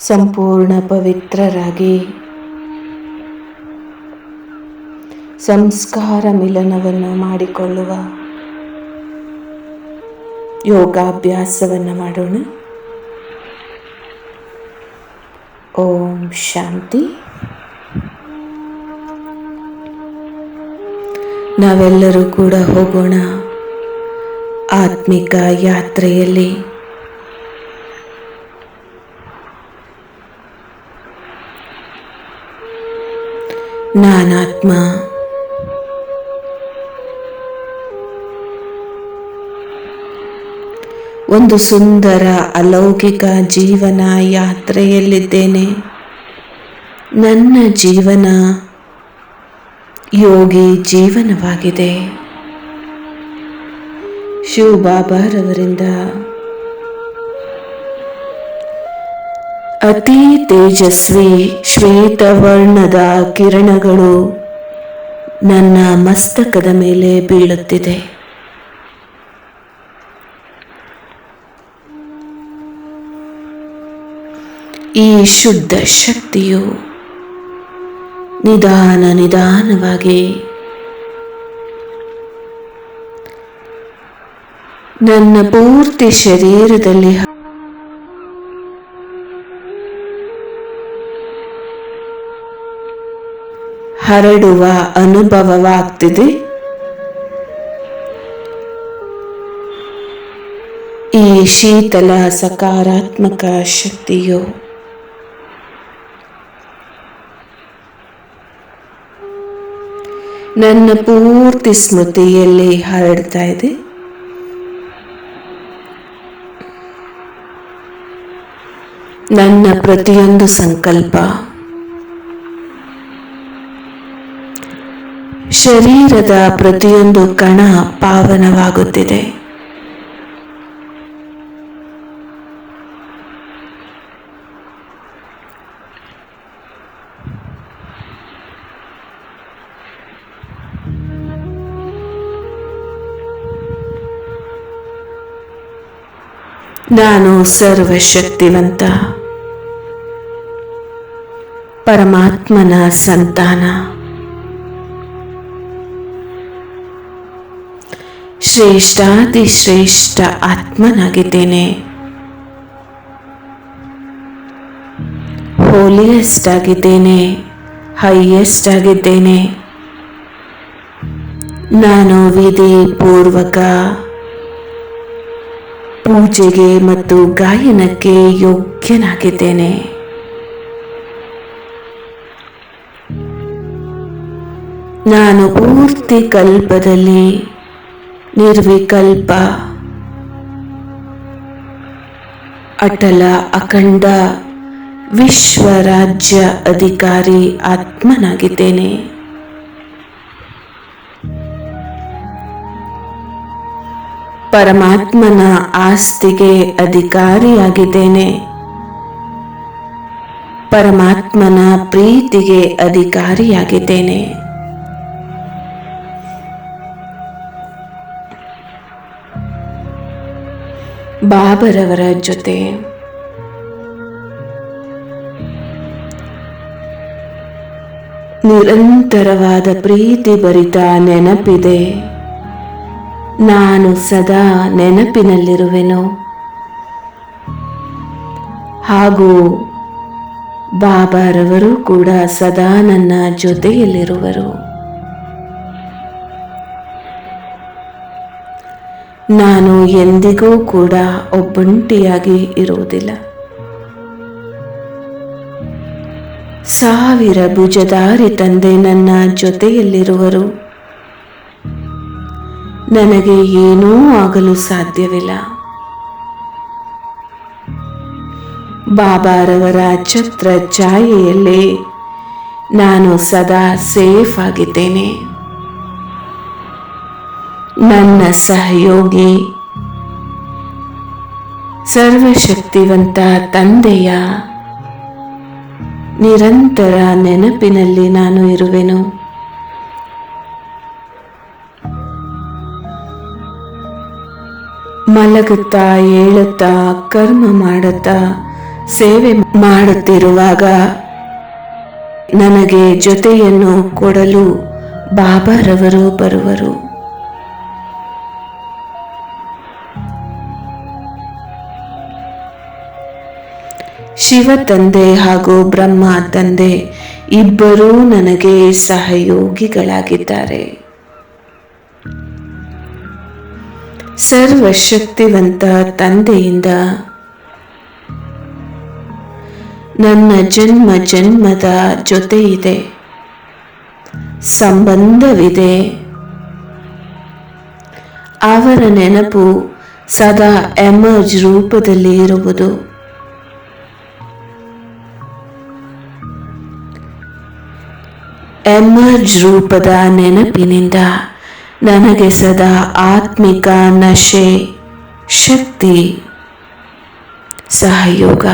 ಸಂಪೂರ್ಣ ಪವಿತ್ರರಾಗಿ. ಸಂಸ್ಕಾರ ಮಿಲನವನ್ನು ಮಾಡಿಕೊಳ್ಳುವ ಯೋಗಾಭ್ಯಾಸವನ್ನು ಮಾಡೋಣ. ಓಂ ಶಾಂತಿ. ನಾವೆಲ್ಲರೂ ಕೂಡ ಹೋಗೋಣ. ಆತ್ಮಿಕ ಯಾತ್ರೆಯಲ್ಲಿ. ನಾನಾತ್ಮ. ಒಂದು ಸುಂದರ ಅಲೌಕಿಕ ಜೀವನ ಯಾತ್ರೆಯಲ್ಲಿದ್ದೇನೆ. ನನ್ನ ಜೀವನ ಯೋಗಿ ಜೀವನವಾಗಿದೆ. ಶಿವ ಅತಿ ತೇಜಸ್ವಿ ಶ್ವೇತವರ್ಣದ ಕಿರಣಗಳು ನನ್ನ ಮಸ್ತಕದ ಮೇಲೆ ಬೀಳುತ್ತಿದೆ. ಈ ಶುದ್ಧ ಶಕ್ತಿಯು ನಿಧಾನ ನಿಧಾನವಾಗಿ ನನ್ನ ಪೂರ್ತಿ ಶರೀರದಲ್ಲಿ ಹರಡುವ ಅನುಭವವಾಗ್ತಿದೆ. ಈ ಶೀತಲ ಸಕಾರಾತ್ಮಕ ಶಕ್ತಿಯು ನನ್ನ ಪೂರ್ತಿ ಸ್ಮೃತಿಯಲ್ಲಿ ಹರಡ್ತಾ ಇದೆ. ನನ್ನ ಪ್ರತಿಯೊಂದು ಸಂಕಲ್ಪ ಶರೀರದ ಪ್ರತಿಯೊಂದು ಕಣ ಪಾವನವಾಗುತ್ತಿದೆ. ನಾನು ಸರ್ವಶಕ್ತಿವಂತ ಪರಮಾತ್ಮನ ಸಂತಾನ. ಶ್ರೇಷ್ಠಾತಿ ಶ್ರೇಷ್ಠ ಆತ್ಮನಾಗಿದ್ದೇನೆ. ಹೋಲಿಯೆಸ್ಟ್ ಆಗಿದ್ದೇನೆ ಹೈಯೆಸ್ಟ್ ಆಗಿದ್ದೇನೆ. ನಾನು ವಿಧಿ ಪೂರ್ವಕ ಪೂಜೆಗೆ ಮತ್ತು ಗಾಯನಕ್ಕೆ ಯೋಗ್ಯನಾಗಿದ್ದೇನೆ. ನಾನು ಪೂರ್ತಿ ಕಲ್ಪದಲ್ಲಿ ನಿರ್ವಿಕಲ್ಪ ಅಟಲ ಅಖಂಡ ವಿಶ್ವ ರಾಜ್ಯ ಅಧಿಕಾರಿ ಆತ್ಮನಾಗಿದ್ದೇನೆ. ಪರಮಾತ್ಮನ ಆಸ್ತಿಗೆ ಅಧಿಕಾರಿಯಾಗಿದ್ದೇನೆ. ಪರಮಾತ್ಮನ ಪ್ರೀತಿಗೆ ಅಧಿಕಾರಿಯಾಗಿದ್ದೇನೆ. ಬಾಬರವರ ಜೊತೆ. ನಿರಂತರವಾದ ಪ್ರೀತಿ ಭರಿತ ನೆನಪಿದೆ. ನಾನು ಸದಾ ನೆನಪಿನಲ್ಲಿರುವೆನು. ಹಾಗೂ ಬಾಬಾರವರು ಕೂಡ ಸದಾ ನನ್ನ ಜೊತೆಯಲ್ಲಿರುವರು. ನಾನು ಎಂದಿಗೂ ಕೂಡ ಒಬ್ಬಂಟಿಯಾಗಿ ಇರುವುದಿಲ್ಲ. ಸಾವಿರ ಭುಜದಾರಿ ತಂದೆ ನನ್ನ ಜೊತೆಯಲ್ಲಿರುವರು. ನನಗೆ ಏನೂ ಆಗಲು ಸಾಧ್ಯವಿಲ್ಲ. ಬಾಬಾರವರ ಛತ್ರ ಛಾಯೆಯಲ್ಲೇ ನಾನು ಸದಾ ಸೇಫ್ ಆಗಿದ್ದೇನೆ. ನನ್ನ ಸಹಯೋಗಿ. ಸರ್ವಶಕ್ತಿವಂತ ತಂದೆಯ ನಿರಂತರ ನೆನಪಿನಲ್ಲಿ ನಾನು ಇರುವೆನು. ಮಲಗುತ್ತಾ ಏಳುತ್ತಾ ಕರ್ಮ ಮಾಡುತ್ತಾ ಸೇವೆ ಮಾಡುತ್ತಿರುವಾಗ ನನಗೆ ಜೊತೆಯನ್ನು ಕೊಡಲು ಬಾಬಾರವರು ಬರುವರು. ಶಿವ ತಂದೆ ಹಾಗೂ ಬ್ರಹ್ಮ ತಂದೆ, ಇಬ್ಬರೂ ನನಗೆ ಸಹಯೋಗಿಗಳಾಗಿದ್ದಾರೆ. ಸರ್ವಶಕ್ತಿವಂತ ತಂದೆಯಿಂದ ನನ್ನ ಜನ್ಮ ಜನ್ಮದ ಜೊತೆ ಇದೆ ಸಂಬಂಧವಿದೆ. ಅವರ ನೆನಪು ಸದಾ ಎಮರ್ಜ್ ರೂಪದಲ್ಲಿ ಇರುವುದು ಎಮರ್ಜ್ ರೂಪದ ನೆನಪಿನಿಂದ ನನಗೆ ಸದಾ ಆತ್ಮಿಕ ನಶೆ ಶಕ್ತಿ ಸಹಯೋಗ.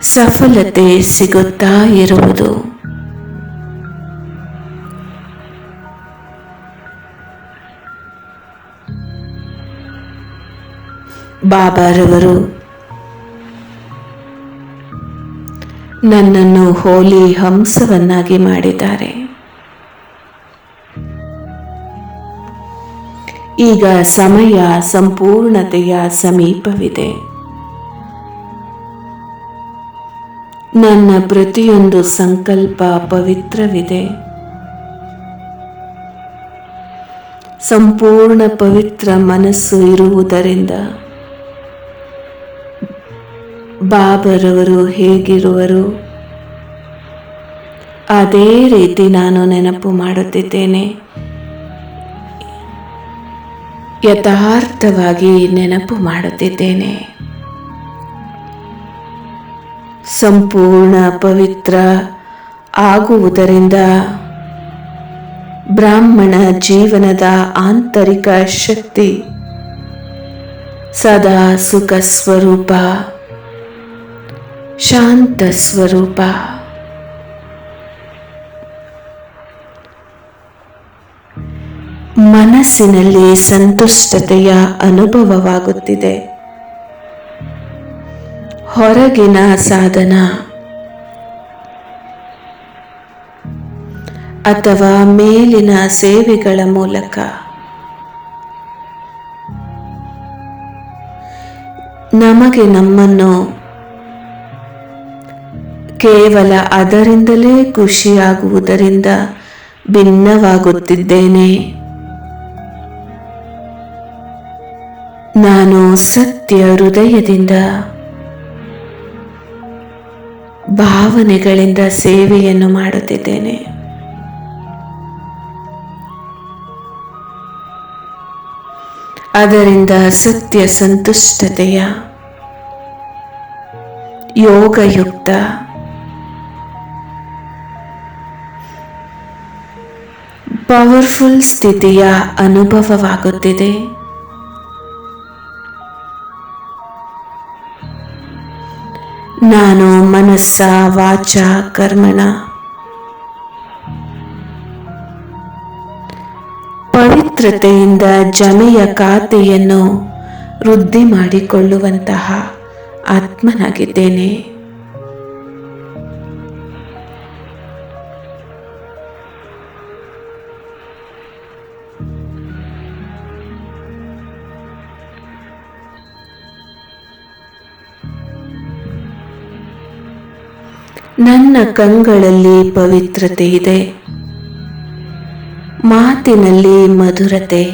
ಸಫಲತೆ ಸಿಗುತ್ತಾ ಇರುವುದು. ಬಾಬಾರವರು ನನ್ನನ್ನು ಹೋಲಿ ಹಂಸವನ್ನಾಗಿ ಮಾಡಿದ್ದಾರೆ. ಈಗ ಸಮಯ ಸಂಪೂರ್ಣತೆಯ ಸಮೀಪವಿದೆ. ನನ್ನ ಪ್ರತಿಯೊಂದು ಸಂಕಲ್ಪ ಪವಿತ್ರವಿದೆ. ಸಂಪೂರ್ಣ ಪವಿತ್ರ ಮನಸ್ಸು ಇರುವುದರಿಂದ ಬಾಬರವರು ಹೇಗಿರುವರು? ಅದೇ ರೀತಿ ನಾನು ನೆನಪು ಮಾಡುತ್ತಿದ್ದೇನೆ. ಯಥಾರ್ಥವಾಗಿ ನೆನಪು ಮಾಡುತ್ತಿದ್ದೇನೆ. ಸಂಪೂರ್ಣ ಪವಿತ್ರ ಆಗುವುದರಿಂದ ಬ್ರಾಹ್ಮಣ ಜೀವನದ ಆಂತರಿಕ ಶಕ್ತಿ ಸದಾ ಸುಖ ಸ್ವರೂಪ ಶಾಂತ ಸ್ವರೂಪ. ಮನಸ್ಸಿನಲ್ಲಿ ಸಂತುಷ್ಟತೆಯ ಅನುಭವವಾಗುತ್ತಿದೆ. ಹೊರಗಿನ ಸಾಧನ ಅಥವಾ ಮೇಲಿನ ಸೇವೆಗಳ ಮೂಲಕ. ನಮಗೆ ನಮ್ಮನ್ನು ಕೇವಲ ಅದರಿಂದಲೇ ಖುಷಿಯಾಗುವುದರಿಂದ ಭಿನ್ನವಾಗುತ್ತಿದ್ದೇನೆ. ನಾನು ಸತ್ಯ ಹೃದಯದಿಂದ ಭಾವನೆಗಳಿಂದ ಸೇವೆಯನ್ನು ಮಾಡುತ್ತಿದ್ದೇನೆ. ಅದರಿಂದ ಸತ್ಯ ಸಂತುಷ್ಟತೆಯ ಯೋಗಯುಕ್ತ ಪವರ್ಫುಲ್ ಸ್ಥಿತಿಯ ಅನುಭವವಾಗುತ್ತಿದೆ. ನಾನು ಮನಸ್ಸ ವಾಚ ಕರ್ಮಣ. ಪವಿತ್ರತೆಯಿಂದ ಜಮೆಯ ಖಾತೆಯನ್ನು ವೃದ್ಧಿ ಮಾಡಿಕೊಳ್ಳುವಂತಹ ಆತ್ಮನಾಗಿದ್ದೇನೆ. ನನ್ನ ಕಂಗಳಲ್ಲಿ ಪವಿತ್ರತೆ ಇದೆ. ಮಾತಿನಲ್ಲಿ ಮಧುರತೆ.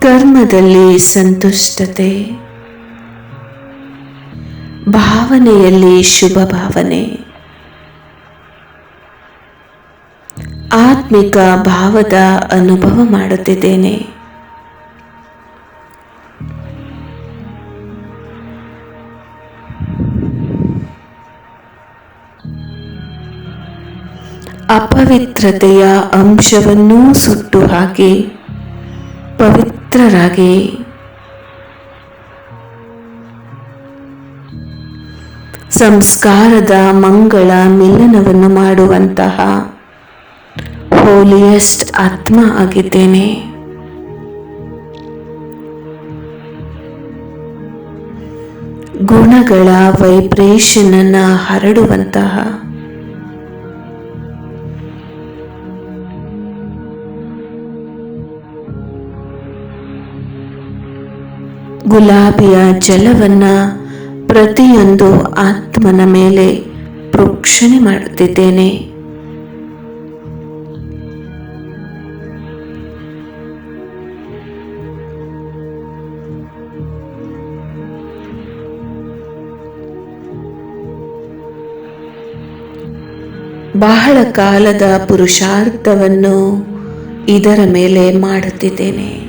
ಕರ್ಮದಲ್ಲಿ ಸಂತುಷ್ಟತೆ. ಭಾವನೆಯಲ್ಲಿ ಶುಭ ಭಾವನೆ ಆತ್ಮಿಕ ಭಾವದ ಅನುಭವ ಮಾಡುತ್ತಿದ್ದೇನೆ. ಅಪವಿತ್ರತೆಯ ಅಂಶವನ್ನೂ ಸುಟ್ಟು ಹಾಕಿ ಪವಿತ್ರರಾಗಿ. ಸಂಸ್ಕಾರದ ಮಂಗಳ ಮಿಲನವನ್ನು ಮಾಡುವಂತಹ ಹೋಲಿಯೆಸ್ಟ್ ಆತ್ಮ ಆಗಿದ್ದೇನೆ. ಗುಣಗಳ ವೈಬ್ರೇಷನ್ ಅನ್ನು ಹರಡುವಂತಹ ಗುಲಾಬಿಯ ಜಲವನ್ನ ಪ್ರತಿಯೊಂದು ಆತ್ಮನ ಮೇಲೆ ಪ್ರೋಕ್ಷಣೆ ಮಾಡುತ್ತಿದ್ದೇನೆ. ಬಹಳ ಕಾಲದ ಪುರುಷಾರ್ಥವನ್ನು ಇದರ ಮೇಲೆ ಮಾಡುತ್ತಿದ್ದೇನೆ.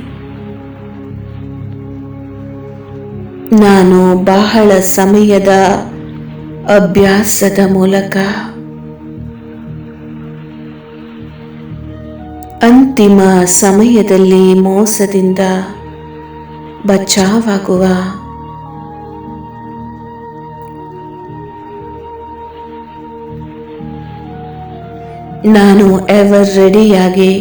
ನಾನು ಬಹಳ ಸಮಯದ ಅಭ್ಯಾಸದ ಮೂಲಕ ಅಂತಿಮ ಸಮಯದಲ್ಲಿ ಮೋಸದಿಂದ ಬಚಾವಾಗುವ ನಾನು ಎವರ್ ರೆಡಿಯಾಗಿ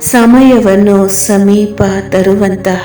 ಸಮಯವನ್ನು ಸಮೀಪ ತರುವಂತಹ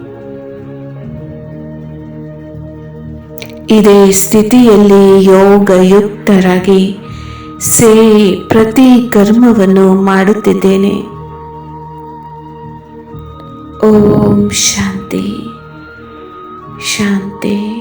ಇದೇ ಸ್ಥಿತಿಯಲ್ಲಿ ಯೋಗಯುಕ್ತರಾಗಿ ಸೇ ಪ್ರತಿ ಕರ್ಮವನ್ನು ಮಾಡುತ್ತಿದ್ದೇನೆ. ಓಂ ಶಾಂತಿ. ಶಾಂತಿ.